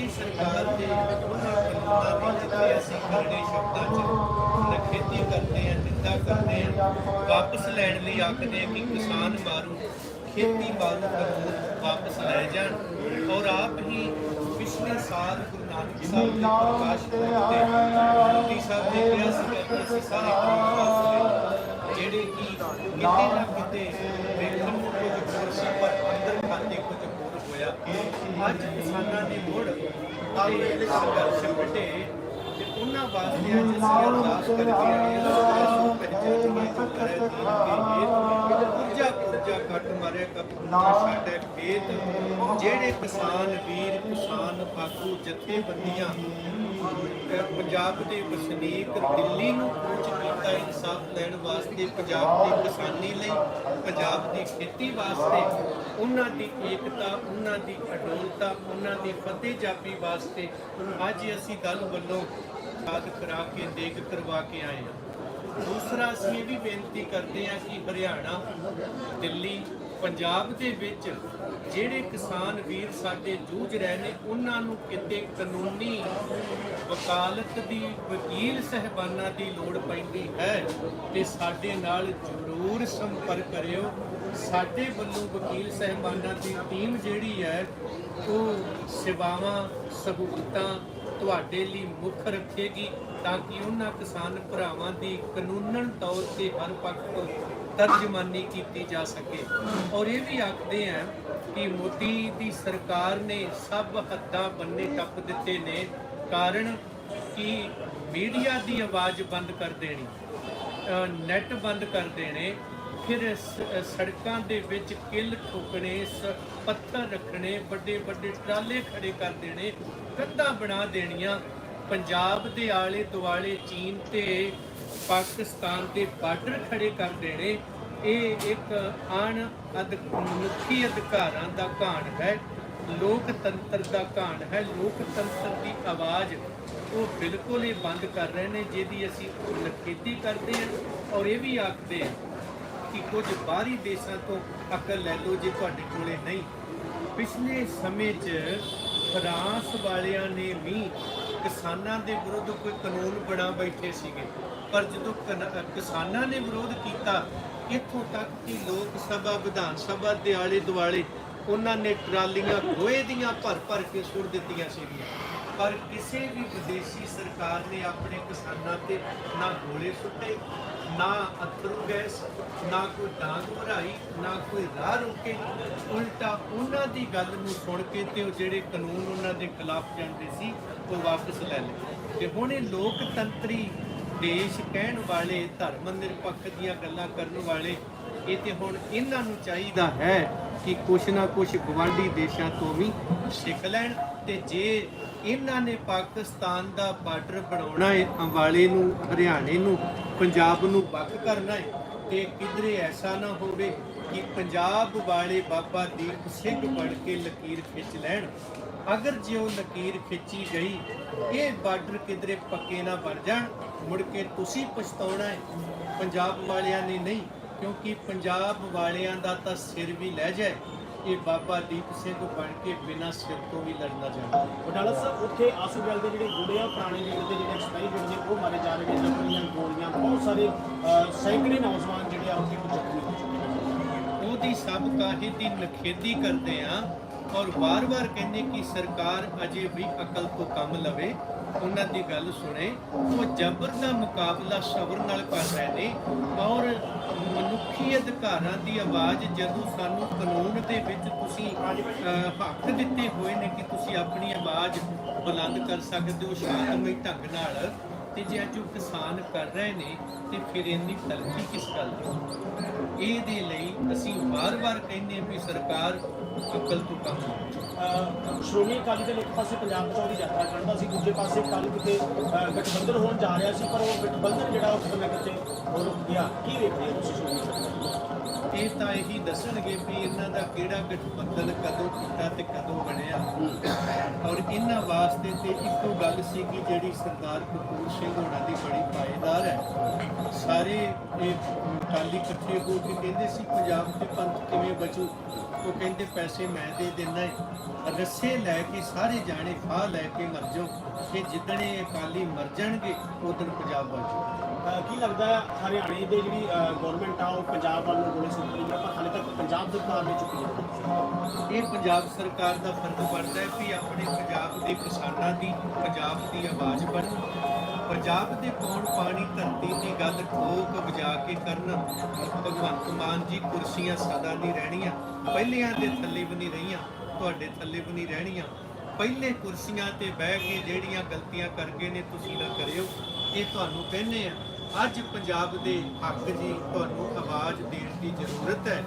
ਮੋਦੀ ਸਰਕਾਰ ਦੇ ਉਹਨਾਂ ਕਾਨੂੰਨਾਂ ਦੀ ਜਿੱਥੇ ਅਸੀਂ ਕਰੜੇ ਸ਼ਬਦਾਂ 'ਚ ਨਖੇਤੀ ਕਰਦੇ ਹਾਂ ਨਿੰਦਾ ਕਰਦੇ ਹਾਂ ਵਾਪਸ ਲੈਣ ਲਈ ਆਖਦੇ ਹਾਂ ਕਿ ਕਿਸਾਨ ਮਾਰੂ ਖੇਤੀ ਮਾਰੂ ਕਾਨੂੰਨ ਵਾਪਸ ਲੈ ਜਾਣ ਔਰ ਆਪ ਹੀ ਪਿਛਲੇ ਸਾਲ ਗੁਰੂ ਨਾਨਕ ਸਾਹਿਬ ਦੇ ਪ੍ਰਕਾਸ਼ ਪੁਰਬ ਤੇ ਮੋਦੀ ਸਾਹਿਬ ਨੇ ਕਿਹਾ ਸੀ ਕਿ ਅਸੀਂ ਸਾਰੇ ਕਾਨੂੰਨ ਵਾਪਸ ਲਏ ਜਿਹੜੇ ਕਿ ਕਿਤੇ ਨਾ ਕਿਤੇ ਵੇਖਣ ਨੂੰ ਕੁਝ ਹੋਰ ਸੀ ਪਰ ਅੰਦਰ ਖਾਤੇ ਕੁਝ ਹੋਰ ਹੋਇਆ ਅੱਜ ਕਿਸਾਨਾਂ ਨੇ ਮੁੜ ਤੇ ਸੰਘਰਸ਼ ਵੱਡੇ ਤੇ ਉਹਨਾਂ ਵਾਸਤੇ ਅੱਜ ਅਸੀਂ ਅਰਦਾਸ ਕਰਕੇ ਆਏ ਕੱਟ ਮਾਰੇ ਕਪੂਰਾ ਸਾਡੇ ਖੇਤ, ਜਿਹੜੇ ਕਿਸਾਨ ਵੀਰ, ਕਿਸਾਨ ਆਗੂ ਜਥੇਬੰਦੀਆਂ ਪੰਜਾਬ ਦੇ ਵਸਨੀਕ ਦਿੱਲੀ ਨੂੰ ਕੂਚ ਕੀਤਾ ਇਨਸਾਫ ਲੈਣ ਵਾਸਤੇ ਪੰਜਾਬ ਦੀ ਕਿਸਾਨੀ ਲਈ, ਪੰਜਾਬ ਦੀ ਖੇਤੀ ਵਾਸਤੇ, ਉਹਨਾਂ ਦੀ ਏਕਤਾ, ਉਹਨਾਂ ਦੀ ਅਡੋਲਤਾ, ਉਹਨਾਂ ਦੀ ਫਤਿਹ ਜਾਪੀ ਵਾਸਤੇ ਅੱਜ ਅਸੀਂ ਦਲ ਵੱਲੋਂ ਯਾਦ ਕਰਾ ਕੇ ਦੇਖ ਕਰਵਾ ਕੇ ਆਏ ਹਾਂ। ਦੂਸਰਾ ਅਸੀਂ ਇਹ ਵੀ ਬੇਨਤੀ ਕਰਦੇ ਹਾਂ ਕਿ ਹਰਿਆਣਾ, ਦਿੱਲੀ ਪੰਜਾਬ ਦੇ ਵਿੱਚ ਜਿਹੜੇ ਕਿਸਾਨ ਵੀਰ ਸਾਡੇ ਜੂਝ ਰਹੇ ਨੇ, ਉਹਨਾਂ ਨੂੰ ਕਿਤੇ ਕਾਨੂੰਨੀ ਵਕਾਲਤ ਦੀ, ਵਕੀਲ ਸਹਿਬਾਨਾਂ ਦੀ ਲੋੜ ਪੈਂਦੀ ਹੈ ਤੇ ਸਾਡੇ ਨਾਲ ਜ਼ਰੂਰ ਸੰਪਰਕ ਕਰਿਓ। ਸਾਡੇ ਵੱਲੋਂ ਵਕੀਲ ਸਹਿਬਾਨਾਂ ਦੀ ਟੀਮ ਜਿਹੜੀ ਹੈ, ਉਹ ਸੇਵਾਵਾਂ ਸਹੂਲਤਾਂ ਤੁਹਾਡੇ ਲਈ ਮੁੱਖ ਰੱਖੇਗੀ ਤਾਂ ਕਿ ਉਹਨਾਂ ਕਿਸਾਨ ਭਰਾਵਾਂ ਦੀ ਕਾਨੂੰਨਨ ਤੌਰ ਤੇ ਹਰ ਪੱਖ ਤਰਜਮਾਨੀ ਕੀਤੀ ਜਾ ਸਕੇ। ਔਰ ਇਹ ਵੀ ਆਖਦੇ ਆ ਕਿ ਮੋਦੀ ਦੀ ਸਰਕਾਰ ਨੇ ਸਭ ਹੱਦਾਂ ਬੰਨੇ ਟੱਪ ਦਿੱਤੇ ਨੇ ਕਾਰਨ ਕਿ ਮੀਡੀਆ ਦੀ ਆਵਾਜ਼ ਬੰਦ ਕਰ ਦੇਣੀ ਅ, ਨੈਟ ਬੰਦ ਕਰ ਦੇਣੇ ਫਿਰ ਸੜਕਾਂ ਦੇ ਵਿੱਚ ਕਿੱਲ ਠੋਕਣੇ ਸ- ਪੱਥਰ ਰੱਖਣੇ ਵੱਡੇ ਵੱਡੇ ਟਰਾਲੇ ਖੜੇ ਕਰ ਦੇਣੇ ਕੰਧਾਂ ਬਣਾ ਦੇਣੀਆਂ। ਪੰਜਾਬ ਦੇ ਆਲੇ ਦੁਆਲੇ ਚੀਨ ਤੇ ਪਾਕਿਸਤਾਨ ਦੇ ਬਾਰਡਰ ਖੜੇ ਕਰ ਦੇਣੇ ਇਹ ਇੱਕ ਆਣ ਅਧ, ਮਨੁੱਖੀ ਅਧਿਕਾਰਾਂ ਦਾ ਘਾਣ ਹੈ, ਲੋਕਤੰਤਰ ਦਾ ਘਾਣ ਹੈ, ਲੋਕਤੰਤਰ ਦੀ ਆਵਾਜ਼ ਉਹ ਬਿਲਕੁਲ ਹੀ ਬੰਦ ਕਰ ਰਹੇ ਨੇ, ਜਿਹਦੀ ਅਸੀਂ ਨਖੇਤੀ ਕਰਦੇ ਹਾਂ ਔਰ ਇਹ ਵੀ ਆਖਦੇ ਹਾਂ ਕਿ ਕੁਝ ਬਾਹਰੀ ਦੇਸ਼ਾਂ ਤੋਂ ਅਕਲ ਲੈ ਲਓ ਜੇ ਤੁਹਾਡੇ ਕੋਲੇ ਨਹੀਂ। ਪਿਛਲੇ ਸਮੇਂ 'ਚ ਫਰਾਂਸ ਵਾਲਿਆਂ ਨੇ ਵੀ ਕਿਸਾਨਾਂ ਦੇ ਵਿਰੁੱਧ ਕੋਈ ਕਾਨੂੰਨ ਬਣਾ ਬੈਠੇ ਸੀਗੇ। ਪਰ ਜਦੋਂ ਕਿਸਾਨਾਂ ਨੇ ਵਿਰੋਧ ਕੀਤਾ, ਇੱਥੋਂ ਤੱਕ ਕਿ ਲੋਕ ਸਭਾ, ਵਿਧਾਨ ਸਭਾ ਦੇ ਆਲੇ ਦੁਆਲੇ ਉਹਨਾਂ ਨੇ ਟਰਾਲੀਆਂ ਗੋਹੇ ਦੀਆਂ ਭਰ ਭਰ ਕੇ ਸੁੱਟ ਦਿੱਤੀਆਂ ਸੀਗੀਆਂ। ਪਰ ਕਿਸੇ ਵੀ ਵਿਦੇਸ਼ੀ ਸਰਕਾਰ ਨੇ ਆਪਣੇ ਕਿਸਾਨਾਂ ਤੇ ਨਾ ਗੋਲੇ ਸੁੱਟੇ, ਨਾ ਅਥਰੂ ਗੈਸ, ਨਾ ਕੋਈ ਡਾਂਗ ਭਰਾਈ, ਨਾ ਕੋਈ ਰਾਹ ਰੋਕੇ। ਉਲਟਾ ਉਹਨਾਂ ਦੀ ਗੱਲ ਨੂੰ ਸੁਣ ਕੇ ਤੇ ਉਹ ਜਿਹੜੇ ਕਾਨੂੰਨ ਉਹਨਾਂ ਦੇ ਖਿਲਾਫ ਜਾਂਦੇ ਸੀ, ਉਹ ਵਾਪਸ ਲੈ ਲਏ। ਤੇ ਹੁਣ ਇਹ ਲੋਕਤੰਤਰੀ ਦੇਸ਼ ਕਹਿਣ ਵਾਲੇ, ਧਰਮ ਨਿਰਪੱਖ ਦੀਆਂ ਗੱਲਾਂ ਕਰਨ ਵਾਲੇ, ਇਹ ਤੇ ਹੁਣ ਇਹਨਾਂ ਨੂੰ ਚਾਹੀਦਾ ਹੈ ਕਿ ਕੁਛ ਨਾ ਕੁਛ ਗਵਾਂਢੀ ਦੇਸ਼ਾਂ ਤੋਂ ਵੀ ਸਿੱਖ ਲੈਣ। ਤੇ ਜੇ ਇਹਨਾਂ ਨੇ ਪਾਕਿਸਤਾਨ ਦਾ ਬਾਰਡਰ ਬਣਾਉਣਾ ਹੈ, ਅੰਬਾਲੇ ਨੂੰ, ਹਰਿਆਣੇ ਨੂੰ, ਪੰਜਾਬ ਨੂੰ ਵੱਖ ਕਰਨਾ ਹੈ, ਤੇ ਕਿਧਰੇ ਐਸਾ ਨਾ ਹੋਵੇ ਕਿ ਪੰਜਾਬ ਵਾਲੇ ਬਾਬਾ ਦੀਪ ਸਿੰਘ ਬਣ ਕੇ ਲਕੀਰ ਖਿੱਚ ਲੈਣ। ਅਗਰ ਜੇ ਉਹ ਲਕੀਰ ਖਿੱਚੀ ਗਈ, ਇਹ ਬਾਰਡਰ ਕਿਧਰੇ ਪੱਕੇ ਨਾ ਬਣ ਜਾਣ, ਮੁੜ ਕੇ ਤੁਸੀਂ ਪਛਤਾਉਣਾ ਹੈ। ਪੰਜਾਬ ਵਾਲਿਆਂ ਨੇ ਨਹੀਂ, ਕਿਉਂਕਿ ਪੰਜਾਬ ਵਾਲਿਆਂ ਦਾ ਤਾਂ ਸਿਰ ਵੀ ਲੈ ਜਾਏ। ਇਹ ਬਾਬਾ ਦੀਪ ਸਿੰਘ ਬਣ ਕੇ ਬਿਨਾਂ ਸਿਰ ਤੋਂ ਵੀ ਲੜਨਾ ਚਾਹੁੰਦਾ ਬਟਾਲਾ ਸਾਹਿਬ ਉੱਥੇ ਆਸੂਬੈਲ ਦੇ ਜਿਹੜੇ ਗੁੜੇ ਆ ਪੁਰਾਣੇ ਜਿਹੜੇ ਦੇ ਜਿਹੜੇ ਐਕਸਪਾਇਰੀ ਗੁੜੇ ਨੇ ਉਹ ਮਾਰੇ ਜਾ ਰਹੇ ਨੇ। ਲੱਕੜੀਆਂ ਗੋਲੀਆਂ ਬਹੁਤ ਸਾਰੇ ਅਹ, ਸੈਂਕੜੇ ਨੌਜਵਾਨ ਜਿਹੜੇ ਆ ਉੱਥੇ ਜ਼ਖਮੀ ਹੋ ਚੁੱਕੇ ਨੇ। ਉਹਦੀ ਸਭ ਕਾਹੇ ਦੀ ਨਖੇਦੀ ਕਰਦੇ ਆ ਔਰ ਵਾਰ-ਵਾਰ ਕਹਿੰਦੇ ਕਿ ਸਰਕਾਰ ਅਜੇ ਵੀ ਅਕਲ ਤੋਂ ਕੰਮ ਲਵੇ, ਉਹਨਾਂ ਦੀ ਗੱਲ ਸੁਣੇ। ਉਹ ਜ਼ਬਰ ਦਾ ਮੁਕਾਬਲਾ ਸਬਰ ਨਾਲ ਕਰ ਰਹੇ ਨੇ ਔਰ ਮਨੁੱਖੀ ਅਧਿਕਾਰਾਂ ਦੀ ਆਵਾਜ਼ ਜਦੋਂ ਸਾਨੂੰ ਕਾਨੂੰਨ ਦੇ ਵਿੱਚ ਤੁਸੀਂ ਹੱਕ ਦਿੱਤੇ ਹੋਏ ਨੇ ਕਿ ਤੁਸੀਂ ਆਪਣੀ ਆਵਾਜ਼ ਬੁਲੰਦ ਕਰ ਸਕਦੇ ਹੋ ਸ਼ਾਂਤਮਈ ਢੰਗ ਨਾਲ ਤੇ ਜੇ ਅੱਜ ਉਹ ਕਿਸਾਨ ਕਰ ਰਹੇ ਨੇ, ਤੇ ਫਿਰ ਇੰਨੀ ਤਰੱਕੀ ਕਿਸ ਗੱਲ ਦੀ? ਇਹਦੇ ਲਈ ਅਸੀਂ ਵਾਰ-ਵਾਰ ਕਹਿੰਦੇ ਹਾਂ ਵੀ ਸਰਕਾਰ ਅਕਲ ਤੋਂ ਕੰਮ ਸ਼੍ਰੋਮਣੀ ਅਕਾਲੀ ਦਲ ਇੱਕ ਪਾਸੇ ਪੰਜਾਬ ਚੋਂ ਦੀ ਯਾਤਰਾ ਕਰਦਾ ਸੀ ਦੂਜੇ ਪਾਸੇ ਕੱਲ ਕਿਤੇ ਗਠਬੰਧਨ ਹੋਣ ਜਾ ਰਿਹਾ ਸੀ, ਪਰ ਉਹ ਗਠਬੰਧਨ ਜਿਹੜਾ ਉਸ ਸਮੇਂ ਕਿਤੇ ਉਹ ਗਿਆ। ਕੀ ਵੇਖਦੇ ਹੋ ਤੁਸੀਂ ਇਹ ਤਾਂ ਇਹੀ ਦੱਸਣਗੇ ਵੀ ਇਹਨਾਂ ਦਾ ਕਿਹੜਾ ਗਠਬੰਧਨ ਕਦੋਂ ਕੀਤਾ ਤੇ ਕਦੋਂ ਬਣਿਆ। ਔਰ ਇਹਨਾਂ ਵਾਸਤੇ ਤੇ ਇੱਕੋ ਗੱਲ ਸੀ ਕਿ ਜਿਹੜੀ ਸਰਦਾਰ ਕਪੂਰ ਸਿੰਘ ਹੋਣਾ ਦੀ ਬੜੀ ਪਾਏਦਾਰ ਹੈ। ਸਾਰੇ ਇਹ ਅਕਾਲੀ ਇਕੱਠੇ ਹੋ ਕੇ ਕਹਿੰਦੇ ਸੀ, ਪੰਜਾਬ ਦੇ ਪੰਥ ਕਿਵੇਂ ਬਚੂ? ਉਹ ਕਹਿੰਦੇ, ਪੈਸੇ ਮੈਂ ਦੇ ਦਿੰਦਾ ਹੈ। ਰੱਸੇ ਲੈ ਕੇ ਸਾਰੇ ਜਾਣੇ, ਫਾਹ ਲੈ ਕੇ ਮਰ ਜਾਓ। ਕਿ ਜਿੱਦਣੇ ਅਕਾਲੀ ਮਰ ਜਾਣਗੇ ਉਦੋਂ ਪੰਜਾਬ ਬਚ ਅਹ ਕੀ ਲੱਗਦਾ ਹਰਿਆਣੇ ਦੇ ਜਿਹੜੀ ਗਵਰਨਮੈਂਟ ਆ ਉਹ ਪੰਜਾਬ ਵੱਲ ਨੂੰ ਗੋਲੇ ਸੁੱਟ ਰਹੀ ਹੈ ਪਰ ਹਾਲੇ ਤੱਕ ਪੰਜਾਬ ਸਰਕਾਰ ਨੇ ਚੁੱਕੀ ਹੈ। ਇਹ ਪੰਜਾਬ ਸਰਕਾਰ ਦਾ ਫਰਜ਼ ਬਣਦਾ ਹੈ ਕਿ ਆਪਣੇ ਪੰਜਾਬ ਦੇ ਕਿਸਾਨਾਂ ਦੀ ਪੰਜਾਬ ਦੀ ਆਵਾਜ਼ ਬਣ ਪੰਜਾਬ ਦੇ ਪੌਣ ਪਾਣੀ ਧਰਤੀ ਦੀ ਗੱਲ ਠੋਕ ਵਜਾ ਕੇ ਕਰਨ। ਭਗਵੰਤ ਮਾਨ ਜੀ ਕੁਰਸੀਆਂ ਸਦਾ ਨਹੀਂ ਰਹਿਣੀਆਂ ਪਹਿਲਿਆਂ ਦੇ ਥੱਲੇ ਵੀ ਨਹੀਂ ਰਹੀਆਂ ਤੁਹਾਡੇ ਥੱਲੇ ਵੀ ਨਹੀਂ ਰਹਿਣੀਆਂ। ਪਹਿਲੇ ਕੁਰਸੀਆਂ ਤੇ ਬਹਿ ਕੇ ਜਿਹੜੀਆਂ ਗਲਤੀਆਂ ਕਰ ਗਏ ਨੇ ਤੁਸੀਂ ਨਾ ਕਰਿਓ, ਇਹ ਤੁਹਾਨੂੰ ਕਹਿੰਦੇ ਆ। ਅੱਜ ਪੰਜਾਬ ਦੇ ਹੱਕ ਜੀ ਤੁਹਾਨੂੰ ਆਵਾਜ਼ ਦੇਣ ਦੀ ਜ਼ਰੂਰਤ ਹੈ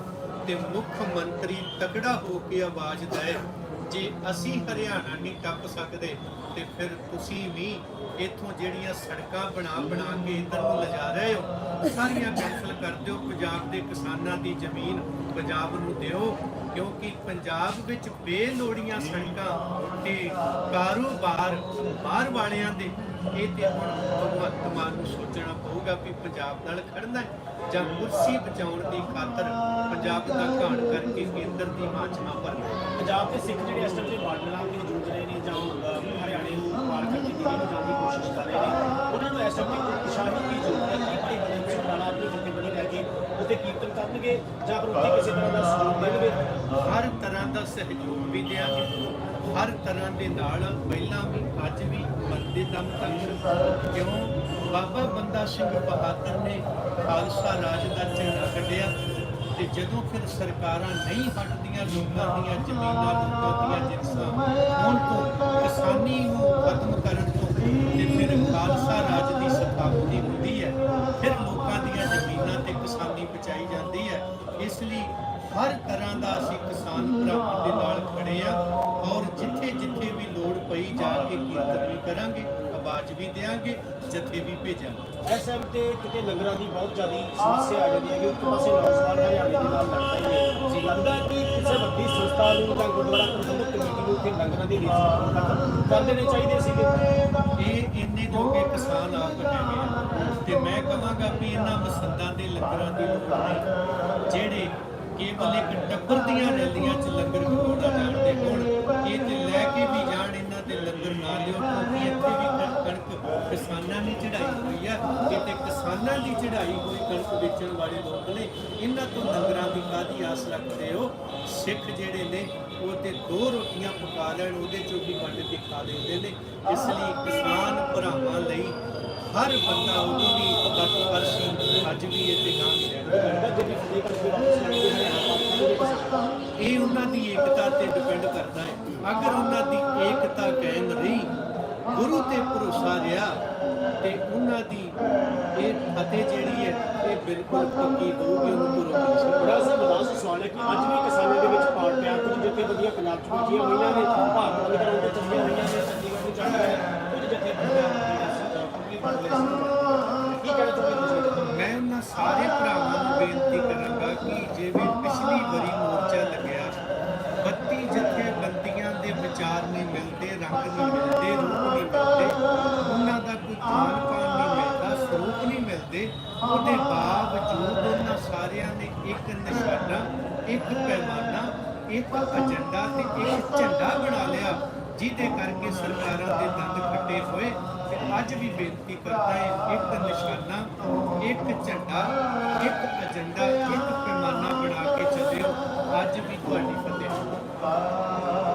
ਤੇ ਮੁੱਖ ਮੰਤਰੀ ਤਕੜਾ ਹੋ ਕੇ ਆਵਾਜ਼ ਦੇਏ ਜੇ ਅਸੀਂ ਹਰਿਆਣਾ ਨਹੀਂ ਟੱਪ ਸਕਦੇ ਤੇ ਫਿਰ ਤੁਸੀਂ ਵੀ ਇੱਥੋਂ ਜਿਹੜੀਆਂ ਸੜਕਾਂ ਬਣਾ ਬਣਾ ਕੇ ਇੱਧਰ ਨੂੰ ਲਿਜਾ ਰਹੇ ਹੋ, ਸਾਰੀਆਂ ਕੈਂਸਲ ਕਰ ਦਿਓ। ਪੰਜਾਬ ਦੇ ਕਿਸਾਨਾਂ ਦੀ ਜ਼ਮੀਨ ਪੰਜਾਬ ਨੂੰ ਦਿਓ। ਕਿਉਂਕਿ ਪੰਜਾਬ ਵਿੱਚ ਬੇਲੋੜੀਆਂ ਸੜਕਾਂ ਤੇ ਕਾਰੋਬਾਰ ਬਾਹਰ ਵਾਲਿਆਂ ਦੇ, ਇਹ ਤੇ ਹੁਣ ਭਗਵੰਤ ਮਾਨ ਨੂੰ ਸੋਚਣਾ ਪਊਗਾ ਵੀ ਪੰਜਾਬ ਨਾਲ ਖੜਨਾ ਹੈ ਜਾਂ ਕੁਰਸੀ ਬਚਾਉਣ ਦੀ ਖਾਤਰ ਪੰਜਾਬ ਦਾ ਘਾਣ ਕਰਕੇ ਕੇਂਦਰ ਦੀ ਮਾਚਨਾ ਭਰਨਾ ਹੈ। ਪੰਜਾਬ ਦੇ ਸਿੱਖ ਜਿਹੜੇ ਇਸ ਟਾਈਮ ਦੇ ਬਾਰਡਰਾਂ ਤੇ ਜੂਝ ਰਹੇ ਨੇ ਜਾਂ ਹਰਿਆਣੇ ਨੂੰ ਪਾਰ ਕਰਕੇ ਦਿੱਲੀ ਨੂੰ ਜਾਣ ਦੀ ਕੋਸ਼ਿਸ਼ ਕਰ ਰਹੇ ਨੇ, ਉਹਨਾਂ ਨੂੰ ਇਸ ਟਾਈਮ ਦੀ ਉਤਸ਼ਾਹਿਤ ਦੀ ਜ਼ਰੂਰਤ ਹੈ ਕਿ ਭਾਈ ਬਲਵੰਤ ਸਿੰਘ ਰਾਣਾ ਆਪਣੀ ਜਥੇਬੰਦੀ ਲੈ ਕੇ ਉੱਥੇ ਕੀਰਤਨ ਕਰਨਗੇ ਜਾਂ ਫਿਰ ਉੱਥੇ ਕਿਸੇ ਤਰ੍ਹਾਂ ਦਾ ਸਹਿਯੋਗ ਦੇਣਗੇ। ਹਰ ਤਰ੍ਹਾਂ ਦਾ ਸਹਿਯੋਗ ਵੀ ਦਿਆਂਗੇ ਹਰ ਤਰ੍ਹਾਂ ਦੇ ਨਾਲ ਪਹਿਲਾਂ ਵੀ, ਅੱਜ ਵੀ ਬੰਦੇ ਦਮ ਤੱਕ ਕਿਉਂ? ਬਾਬਾ ਬੰਦਾ ਸਿੰਘ ਬਹਾਦਰ ਨੇ ਖਾਲਸਾ ਰਾਜ ਦਾ ਝੰਡਾ ਕੱਢਿਆ ਤੇ ਜਦੋਂ ਫਿਰ ਸਰਕਾਰਾਂ ਨਹੀਂ ਹਟਦੀਆਂ ਲੋਕਾਂ ਦੀਆਂ ਜ਼ਮੀਨਾਂ ਲੋਕਾਂ ਦੀਆਂ ਜਿਨਸਾਂ ਹੁਣ ਤੋਂ ਕਿਸਾਨੀ ਨੂੰ ਖਤਮ ਕਰਨ ਤੋਂ ਤੇ ਫਿਰ ਖਾਲਸਾ ਰਾਜ ਦੀ ਸਥਾਪਤੀ ਹੁੰਦੀ ਹੈ। ਫਿਰ ਲੋਕਾਂ ਦੀਆਂ ਜ਼ਮੀਨਾਂ ਤੇ ਕਿਸਾਨੀ ਬਚਾਈ ਜਾਂਦੀ ਹੈ। ਇਸ ਲਈ ਹਰ ਤਰ੍ਹਾਂ ਦਾ ਅਸੀਂ ਕਿਸਾਨ ਭਰਾਵਾਂ ਦੇ ਨਾਲ ਖੜੇ ਆ ਔਰ ਜਿੱਥੇ ਜਿੱਥੇ ਵੀ ਲੋੜ ਪਈ ਜਾ ਕੇ ਕੀਰਤਨ ਵੀ ਕਰਾਂਗੇ, ਆਵਾਜ਼ ਵੀ ਦੇਾਂਗੇ ਜਥੇ ਵੀ ਭੇਜਾਂਗੇ ਇਸ ਟਾਈਮ ਤੇ ਕਿਤੇ ਲੰਗਰਾਂ ਦੀ ਬਹੁਤ ਜ਼ਿਆਦਾ ਸਮੱਸਿਆ ਆ ਜਾਂਦੀ ਹੈ ਕਿ ਇੱਕ ਪਾਸੇ ਨੌਜਵਾਨ ਹਰਿਆਣੇ ਦੇ ਨਾਲ ਲੜਦਾ ਹੀ ਹੈ ਜੀ ਲੱਗਦਾ ਕਿ ਕਿਸੇ ਵੱਡੀ ਸੰਸਥਾ ਨੂੰ ਜਾਂ ਗੁਰਦੁਆਰਾ ਪ੍ਰਬੰਧਕ ਕਮੇਟੀ ਨੂੰ ਕਿ ਲੰਗਰਾਂ ਦੀ ਰੀਤ ਕਰ ਦੇਣੇ ਚਾਹੀਦੇ ਸੀਗੇ। ਇਹ ਇੰਨੇ ਜੋਗੇ ਕਿਸਾਨ ਆਪ ਆ। ਤੇ ਮੈਂ ਕਹਾਂਗਾ ਵੀ ਇਹਨਾਂ ਮਸੰਦਾਂ ਦੇ ਲੰਗਰਾਂ ਦੀ ਲੋੜ ਜਿਹੜੇ ਕੇਵਲ ਇੱਕ ਟੱਬਰ ਦੀਆਂ ਰੈਲੀਆਂ 'ਚ ਲੰਗਰ ਖਵਾਉਣਾ ਜਾਣਦੇ ਹੋਣ ਇਹ ਤੇ ਲੈ ਕੇ ਵੀ ਜਾਣ ਇਹਨਾਂ ਦੇ ਲੰਗਰ ਨਾ ਲਿਓ ਕਿਉਂਕਿ ਇੱਥੇ ਵੀ ਕਿਸਾਨਾਂ ਦੀ ਚੜਾਈ ਹੋਈ ਹੈ ਕਿਤੇ ਕਿਸਾਨਾਂ ਦੀ ਚੜਾਈ ਹੋਈ, ਕਣਕ ਵੇਚਣ ਵਾਲੇ ਲੋਕ ਨੇ, ਇਹਨਾਂ ਤੋਂ ਲੰਗਰਾਂ ਦੀ ਕਾਦੀ ਆਸ ਰੱਖਦੇ ਹੋ? ਸਿੱਖ ਜਿਹੜੇ ਨੇ, ਉਹ ਤੇ ਦੋ ਰੋਟੀਆਂ ਪਕਾ ਲੈਣ, ਉਹਦੇ ਚੋਂ ਵੀ ਵੰਡ ਕੇ ਖਾ ਲੈਂਦੇ ਨੇ। ਇਸ ਲਈ ਕਿਸਾਨ ਭਰਾਵਾਂ ਲਈ ਹਰ ਬੰਦਾ ਉਦੋਂ ਵੀ ਤਤਪਰ ਸੀ ਅੱਜ ਵੀ ਇਹ ਤੇ ਗਾਂ ਵੀ ਇਹ ਉਹਨਾਂ ਦੀ ਏਕਤਾ ਤੇ ਡਿਪੈਂਡ ਕਰਦਾ ਹੈ। ਅਗਰ ਉਹਨਾਂ ਦੀ ਏਕਤਾ ਕਾਇਮ ਰਹੀ ਗੁਰੂ ਤੇ ਭਰੋਸਾ ਰਿਹਾ ਤੇ ਉਹਨਾਂ ਦੀ ਇਹ ਫਤਿਹ ਜਿਹੜੀ ਹੈ ਇਹ ਬਿਲਕੁਲ ਪੱਕੀ ਹੋਊਗੀ ਉਹਨੂੰ ਗੁਰੂ ਸਕਦਾ ਬੜਾ ਸਾ ਬਦਾਸ ਸਵਾਲ ਹੈ ਕਿ ਅੱਜ ਵੀ ਕਿਸਾਨਾਂ ਦੇ ਵਿੱਚ ਪਾਰਟੀਆਂ ਕੁਝ ਜਥੇਬੰਦੀਆਂ ਪੰਜਾਬ ਚ ਬੈਠੀਆਂ ਹੋਈਆਂ ਨੇ ਭਾਰਤ ਦੇ ਚੱਲੀਆਂ ਹੋਈਆਂ ਨੇ ਚੰਡੀਗੜ੍ਹ ਨੂੰ ਚੱਲ ਰਹੇ ਕੁਝ ਜਥੇਬੰਦੀਆਂ ਪੂਰੀ ਮੈਂ ਉਹਨਾਂ ਸਾਰੇ ਭਰਾਵਾਂ ਨੂੰ ਬੇਨਤੀ ਕਰਾਂਗਾ ਕਿ ਜਿਵੇਂ ਪਿਛਲੀ ਵਾਰੀ ਮੋਰਚਾ ਵਿਚਾਰ ਨਹੀਂ ਮਿਲਦੇ, ਰੰਗ ਨਹੀਂ ਮਿਲਦੇ, ਰੂਪ ਨਹੀਂ ਮਿਲਦੇ। ਉਹਨਾਂ ਦਾ ਕੋਈ ਖਾਨ ਪਾਨ ਨਹੀਂ ਮਿਲਦਾ, ਸਰੂਪ ਨਹੀਂ ਮਿਲਦੇ। ਉਹਦੇ ਬਾਵਜੂਦ ਉਹਨਾਂ ਸਾਰਿਆਂ ਨੇ ਇੱਕ ਨਿਸ਼ਾਨਾ, ਇੱਕ ਪੈਮਾਨਾ, ਇੱਕ ਏਜੰਡਾ ਤੇ ਇੱਕ ਝੰਡਾ ਬਣਾ ਲਿਆ, ਜਿਹਦੇ ਕਰਕੇ ਸਰਕਾਰਾਂ ਦੇ ਦੰਦ ਖੱਟੇ ਹੋਏ। ਤੇ ਅੱਜ ਵੀ ਬੇਨਤੀ ਕਰਦਾ ਹੈ, ਇੱਕ ਨਿਸ਼ਾਨਾ, ਇੱਕ ਝੰਡਾ, ਇੱਕ ਏਜੰਡਾ ਇੱਕ ਪੈਮਾਨਾ ਬਣਾ ਕੇ ਚੱਲਿਓ। ਅੱਜ ਵੀ ਤੁਹਾਡੀ ਫਤਿਹ।